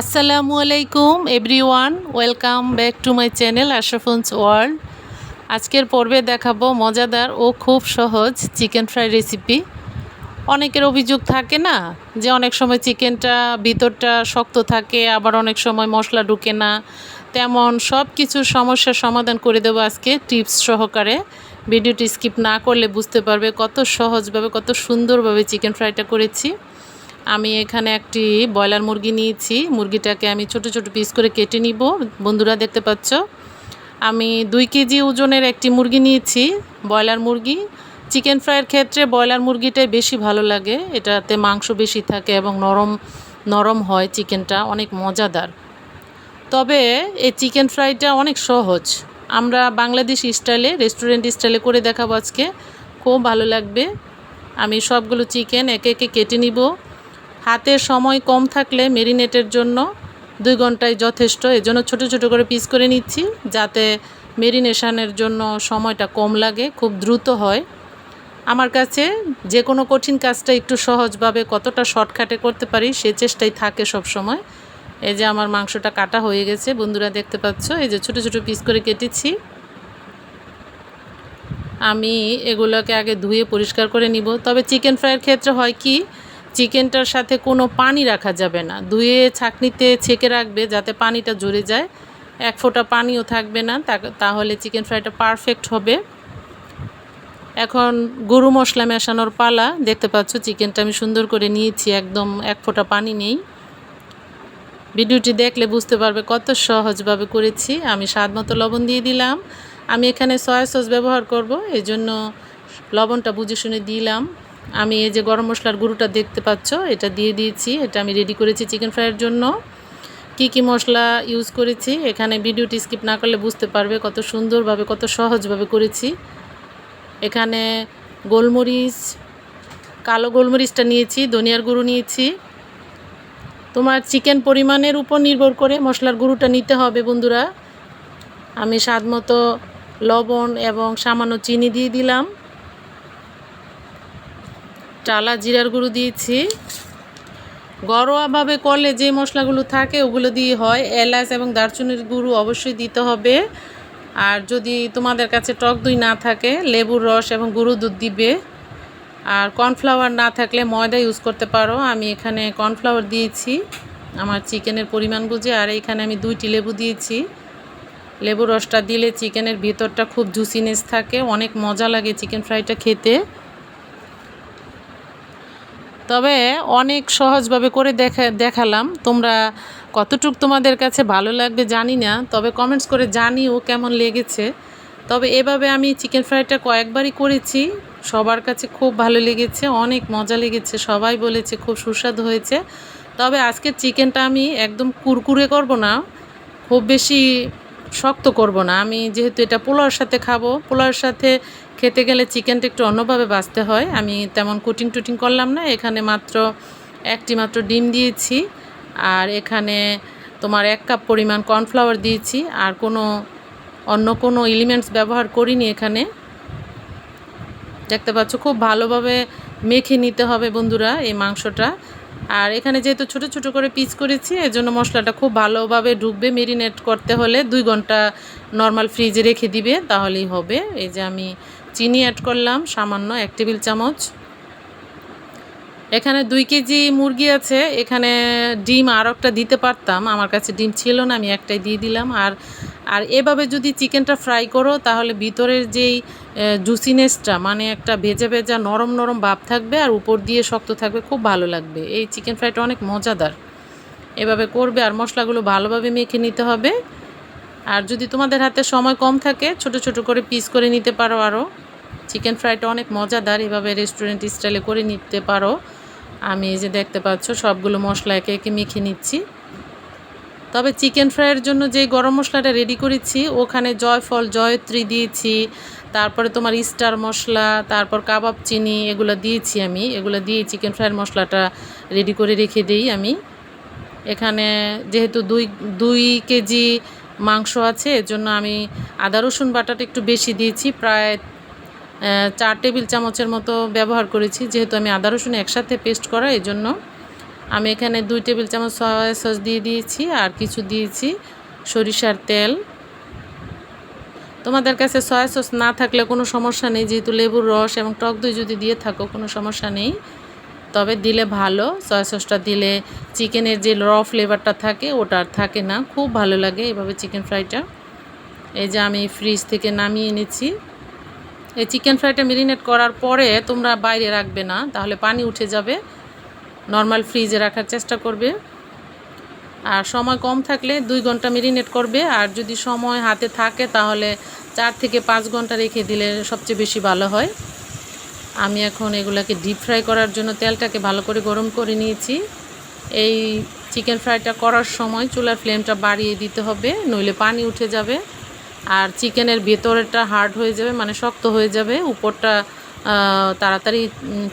আসসালামু আলাইকুম, everyone. Welcome back to my channel Ashrafun's world. আজকের পর্বে দেখাবো মজাদার ও খুব সহজ চিকেন ফ্রাই রেসিপি। অনেকের অভিযোগ থাকে না যে অনেক সময় চিকেনটা ভিতরটা শক্ত থাকে, আবার অনেক সময় মশলা ঢুকে না। তেমন সব কিছুর সমস্যার সমাধান করে দেবো আজকে টিপস সহকারে। ভিডিওটি স্কিপ না করলে বুঝতে পারবে কত সহজভাবে, কত সুন্দরভাবে চিকেন ফ্রাইটা করেছি। আমি এখানে একটি ব্রয়লার মুরগি নিয়েছি। মুরগিটাকে আমি ছোট ছোট পিস করে কেটে নিব। বন্ধুরা দেখতে পাচ্ছ? আমি দুই কেজি ওজনের একটি মুরগি নিয়েছি, ব্রয়লার মুরগি। চিকেন ফ্রাইয়ের ক্ষেত্রে ব্রয়লার মুরগিটাই বেশি ভালো লাগে। এটাতে মাংস বেশি থাকে এবং নরম নরম হয় চিকেনটা, অনেক মজাদার। তবে এই চিকেন ফ্রাইটা অনেক সহজ। আমরা বাংলাদেশ স্টাইলে, রেস্টুরেন্ট স্টাইলে করে দেখাবো আজকে। খুব ভালো লাগবে। আমি সবগুলো চিকেন একে একে কেটে নিব। হাতের সময় কম থাকলে মেরিনেটের জন্য দুই ঘন্টায় যথেষ্ট। এজন্য ছোট ছোট করে পিস করে নিচ্ছি যাতে মেরিনেশনের জন্য সময়টা কম লাগে, খুব দ্রুত হয়। আমার কাছে যে কোনো কঠিন কাজটা একটু সহজভাবে কতটা শর্টকাটে করতে পারি সে চেষ্টাই থাকে সব সময় এই যে আমার মাংসটা কাটা হয়ে গেছে, বন্ধুরা দেখতে পাচ্ছ, এই যে ছোট ছোট পিস করে কেটেছি। আমি এগুলোকে আগে ধুয়ে পরিষ্কার করে নিব। তবে চিকেন ফ্রাইয়ের ক্ষেত্রে হয় কি চিকেনটার সাথে কোনো পানি রাখা যাবে না। ধুয়ে ছাকনিতে ছেঁকে রাখবে যাতে পানিটা জড়ে যায়। এক ফোঁটা পানিও থাকবে না তাহলে চিকেন ফ্রাইটা পারফেক্ট হবে। এখন গরু মশলা মেশানোর পালা। দেখতে পাচ্ছ চিকেনটা আমি সুন্দর করে নিয়েছি, একদম এক ফোঁটা পানি নেই। ভিডিওটি দেখলে বুঝতে পারবে কত সহজভাবে করেছি। আমি স্বাদ মতো লবণ দিয়ে দিলাম। আমি এখানে সয়া সস ব্যবহার করব এই জন্য লবণটা বুঝে শুনে দিলাম। আমি এই যে গরম মশলার গুঁড়োটা দেখতে পাচ্ছ, এটা দিয়ে দিয়েছি। এটা আমি রেডি করেছি চিকেন ফ্রাইয়ের জন্য। কি কি মশলা ইউজ করেছি, এখানে ভিডিওটি স্কিপ না করলে বুঝতে পারবে কত সুন্দরভাবে, কত সহজভাবে করেছি। এখানে গোলমরিচ, কালো গোলমরিচটা নিয়েছি, ধনিয়ার গুঁড়ো নিয়েছি। তোমার চিকেন পরিমাণের উপর নির্ভর করে মশলার গুঁড়োটা নিতে হবে বন্ধুরা। আমি স্বাদ মতো লবণ এবং সামান্য চিনি দিয়ে দিলাম। টালা জিরার গুঁড়ো দিয়েছি। ঘরোয়াভাবে করলে যে মশলাগুলো থাকে, ওগুলো দিয়ে হয়। এলাচ এবং দারচুনির গুঁড়ো অবশ্যই দিতে হবে। আর যদি তোমাদের কাছে টক দই না থাকে, লেবুর রস এবং গুঁড়ো দুধ দিবে। আর কর্নফ্লাওয়ার না থাকলে ময়দা ইউজ করতে পারো। আমি এখানে কর্নফ্লাওয়ার দিয়েছি। আমার চিকেনের পরিমাণ বুঝে। আর এখানে আমি দুইটি লেবু দিয়েছি। লেবু রসটা দিলে চিকেনের ভিতরটা খুব জুসিনেস থাকে। অনেক মজা লাগে চিকেন ফ্রাইটা খেতে। তবে অনেক সহজভাবে করে দেখা, দেখালাম। তোমরা কতটুক তোমাদের কাছে ভালো লাগবে জানি না, তবে কমেন্টস করে জানিও কেমন লেগেছে। তবে এভাবে আমি চিকেন ফ্রাইটা কয়েকবারই করেছি, সবার কাছে খুব ভালো লেগেছে, অনেক মজা লেগেছে, সবাই বলেছে খুব সুস্বাদু হয়েছে। তবে আজকে চিকেনটা আমি একদম কুরকুরে করব না, খুব বেশি শক্ত করব না। আমি যেহেতু এটা পোলাওর সাথে খাব, পোলাওর সাথে খেতে গেলে চিকেনটা একটু অন্যভাবে বাঁচতে হয়। আমি তেমন কুটিং টুটিং করলাম না, এখানে মাত্র একটি মাত্র ডিম দিয়েছি। আর এখানে তোমার এক কাপ পরিমাণ কর্নফ্লাওয়ার দিয়েছি, আর কোনো অন্য কোনো এলিমেন্টস ব্যবহার করিনি এখানে। দেখতে পাচ্ছ, খুব ভালোভাবে মেখে নিতে হবে বন্ধুরা এই মাংসটা। আর এখানে যেহেতু ছোট ছোট করে পিস করেছি, এজন্য মশলাটা খুব ভালোভাবে ঢুকবে মেরিনেট করতে হলে দুই ঘণ্টা নর্মাল ফ্রিজে রেখে দিবে, তাহলেই হবে। এই যে আমি চিনি অ্যাড করলাম, সামান্য এক টেবিল চামচ। এখানে দুই কেজি মুরগি আছে, এখানে ডিম আর একটা দিতে পারতাম, আমার কাছে ডিম ছিল না, আমি একটাই দিয়ে দিলাম। আর আর এভাবে যদি চিকেনটা ফ্রাই করো, তাহলে ভিতরের যেই জুসিনেসটা মানে একটা ভেজা ভেজা নরম নরম ভাব থাকবে আর উপর দিয়ে শক্ত থাকবে, খুব ভালো লাগবে। এই চিকেন ফ্রাইটা অনেক মজাদার। এভাবে করবে আর মশলাগুলো ভালোভাবে মেখে নিতে হবে। আর যদি তোমাদের হাতে সময় কম থাকে, ছোট ছোট করে পিস করে নিতে পারো আরও চিকেন ফ্রাইটা অনেক মজাদার। এভাবে রেস্টুরেন্ট স্টাইলে করে নিতে পারো। আমি এই যে দেখতে পাচ্ছ, সবগুলো মশলা একে একে মেখে নিচ্ছি। তবে চিকেন ফ্রাইয়ের জন্য যে গরম মশলাটা রেডি করেছি, ওখানে জয়ফল, জয়ত্রী দিয়েছি, তারপরে তোমার স্টার মশলা, তারপর কাবাব চিনি, এগুলো দিয়েছি আমি। এগুলো দিয়ে চিকেন ফ্রাইয়ের মশলাটা রেডি করে রেখে দিই আমি। এখানে যেহেতু দুই দুই কেজি মাংস আছে, এজন্য আমি আদা, রসুন বাটাটা একটু বেশি দিয়েছি। প্রায় চার টেবিল চামচের মতো ব্যবহার করেছি, যেহেতু আমি আদা রসুন একসাথে পেস্ট করা এই জন্য আমি এখানে দুই টেবিল চামচ সয়া সস দিয়ে দিয়েছি আর কিছু দিয়েছি সরিষার তেল। তোমাদের কাছে সয়া সস না থাকলে কোনো সমস্যা নেই, যেহেতু লেবুর রস এবং টক দই যদি দিয়ে থাকো, কোনো সমস্যা নেই। তবে দিলে ভালো সয়া সসটা দিলে চিকেনের যে র ফ্লেভারটা থাকে, ওটা আর থাকে না। খুব ভালো লাগে এভাবে চিকেন ফ্রাইটা। এই যে আমি ফ্রিজ থেকে নামিয়ে এনেছি। এই চিকেন ফ্রাইটা মেরিনেট করার পরে তোমরা বাইরে রাখবে না, তাহলে পানি উঠে যাবে। নর্মাল ফ্রিজে রাখার চেষ্টা করবে। আর সময় কম থাকলে দুই ঘণ্টা মেরিনেট করবে। আর যদি সময় হাতে থাকে, তাহলে চার থেকে পাঁচ ঘণ্টা রেখে দিলে সবচেয়ে বেশি ভালো হয়। আমি এখন এগুলাকে ডিপ ফ্রাই করার জন্য তেলটাকে ভালো করে গরম করে নিয়েছি। এই চিকেন ফ্রাইটা করার সময় চুলার ফ্লেমটা বাড়িয়ে দিতে হবে, নইলে পানি উঠে যাবে। আর চিকেনের ভেতরেরটা হার্ড হয়ে যাবে মানে শক্ত হয়ে যাবে, উপরটা তাড়াতাড়ি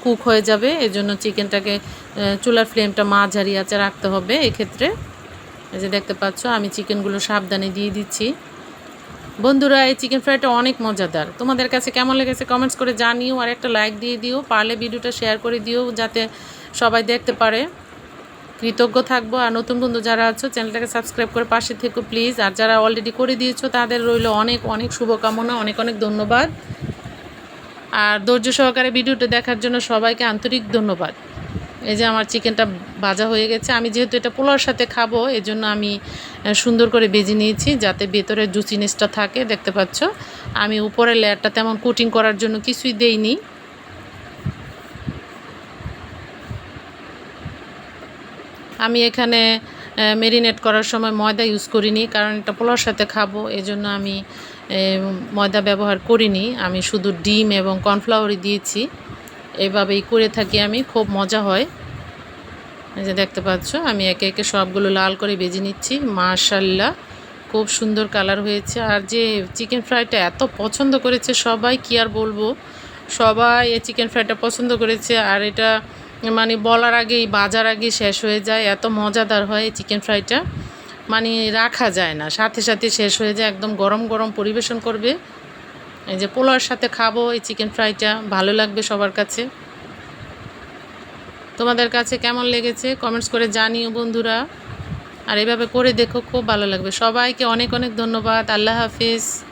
কুক হয়ে যাবে, এজন্য চিকেনটাকে চুলার ফ্লেমটা মাঝারি আছে রাখতে হবে এক্ষেত্রে। এই যে দেখতে পাচ্ছ, আমি চিকেনগুলো সাবধানে দিয়ে দিচ্ছি। বন্ধুরা, এই চিকেন ফ্রাইটা অনেক মজাদার। তোমাদের কাছে কেমন লেগেছে কমেন্টস করে জানিও, আর একটা লাইক দিয়ে দিও, পারলে ভিডিওটা শেয়ার করে দিও, যাতে সবাই দেখতে পারে। কৃতজ্ঞ থাকব। আর নতুন বন্ধু যারা আছো, চ্যানেলটাকে সাবস্ক্রাইব করে পাশে থেকো প্লিজ। আর যারা অলরেডি করে দিয়েছ, তাদের রইল অনেক অনেক শুভকামনা, অনেক অনেক ধন্যবাদ। আর ধৈর্য সহকারে ভিডিওটা দেখার জন্য সবাইকে আন্তরিক ধন্যবাদ। এই যে আমার চিকেনটা ভাজা হয়ে গেছে। আমি যেহেতু এটা পোলাওর সাথে খাব এই জন্য আমি সুন্দর করে বেজে নিয়েছি যাতে ভেতরে জুচিনেসটা থাকে, দেখতে পাচ্ছ। আমি উপরের লেয়ারটা তেমন কুটিং করার জন্য কিছুই দেইনি। আমি এখানে মেরিনেট করার সময় ময়দা ইউজ করিনি, কারণ এটা পোলাওর সাথে খাব এই জন্য আমি ময়দা ব্যবহার করিনি। আমি শুধু ডিম এবং কর্নফ্লাওয়ারই দিয়েছি। এভাবেই করে থাকি আমি, খুব মজা হয়। এই যে দেখতে পাচ্ছ, আমি একে একে সবগুলো লাল করে বেজে নিচ্ছি। মাশাল্লাহ খুব সুন্দর কালার হয়েছে। আর যে চিকেন ফ্রাইটা এত পছন্দ করেছে সবাই, কি আর বলব? সবাই এই চিকেন ফ্রাইটা পছন্দ করেছে। আর এটা মানে বলার আগেই, বাজার আগে শেষ হয়ে যায়। এত মজাদার হয় এই চিকেন ফ্রাইটা মানে রাখা যায় না। সাথে সাথে শেষ হয়ে যায়, একদম গরম গরম পরিবেশন করবে। এই যে পোলার সাথে খাব এই চিকেন ফ্রাইটা ভালো লাগবে সবার কাছে। তোমাদের কাছে কেমন লেগেছে? কমেন্টস করে জানিও বন্ধুরা। আর এভাবে করে দেখো, খুব ভালো লাগবে। সবাইকে অনেক অনেক ধন্যবাদ। আল্লাহ হাফিজ।